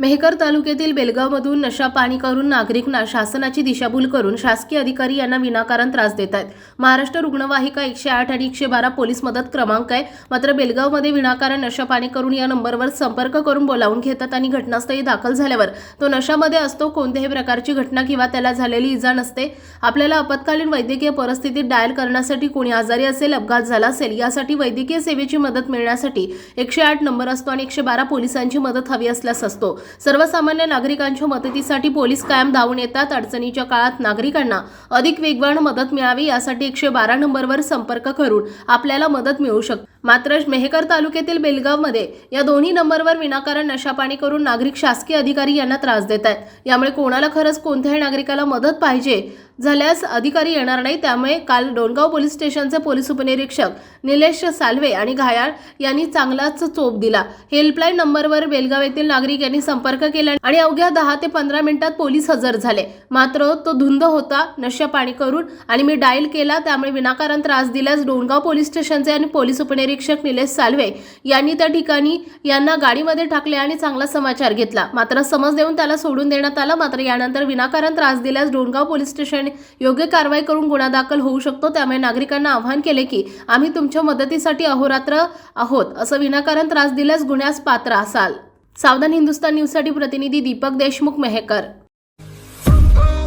मेहकर तालुक्यातील बेलगावमधून नशा पाणी करून नागरिकांना शासनाची दिशाभूल करून शासकीय अधिकारी यांना विनाकारण त्रास देत आहेत. महाराष्ट्र रुग्णवाहिका एकशे आठ आणि एकशे बारा पोलीस मदत क्रमांक आहे. मात्र बेलगावमध्ये विनाकारण नशा पाणी करून या नंबरवर संपर्क करून बोलावून घेतात आणि घटनास्थळी दाखल झाल्यावर तो नशामध्ये असतो कोणत्याही प्रकारची घटना किंवा त्याला झालेली इजा नसते. आपल्याला आपत्कालीन वैद्यकीय परिस्थितीत डायल करण्यासाठी कोणी आजारी असेल अपघात झाला असेल यासाठी वैद्यकीय सेवेची मदत मिळण्यासाठी एकशे आठ नंबर असतो आणि एकशे बारा पोलिसांची मदत हवी असल्यास असतो. सर्वसामान्य नागरिकांच्या मदतीसाठी पोलीस कायम धावून येतात. अडचणीच्या काळात नागरिकांना अधिक वेगवान मदत मिळावी यासाठी एकशे बारा नंबरवर संपर्क करून आपल्याला मदत मिळू शकते मात्र मेहकर तालुक्यातील बेलगावमध्ये या दोन्ही नंबरवर विनाकारण नशापाणी करून नागरिक शासकीय अधिकारी यांना त्रास देत आहेत. यामुळे कोणाला खरंच कोणत्याही नागरिकाला मदत पाहिजे झाल्यास अधिकारी येणार नाही. त्यामुळे काल डोणगाव पोलीस स्टेशनचे पोलीस उपनिरीक्षक निलेश साल्वे आणि घायाळ यांनी चांगलाच चोप दिला. हेल्पलाईन नंबरवर बेलगाव येथील नागरिक यांनी संपर्क केला आणि अवघ्या दहा ते पंधरा मिनिटात पोलीस हजर झाले. मात्र तो धुंद होता नशा पाणी करून आणि मी डायल केला त्यामुळे विनाकारण त्रास दिल्यास डोणगाव पोलीस स्टेशनचे आणि पोलीस उपनिरीक्षक निलेश साल्वे यांनी त्या ठिकाणी यांना गाडीमध्ये टाकले आणि चांगला समाचार घेतला. मात्र समज देऊन त्याला सोडून देण्यात आला. मात्र यानंतर विनाकारण त्रास दिल्यास डोणगाव पोलीस स्टेशन योग्य कारवाई करून गुन्हा दाखल होऊ शकतो. त्यामुळे नागरिकांना आवाहन केले की आम्ही तुमच्या मदतीसाठी अहोरात्र आहोत. असं विनाकारण त्रास दिल्यास गुन्ह्यास पात्र असाल. सावधान हिंदुस्तान न्यूजसाठी प्रतिनिधी दीपक देशमुख मेहकर.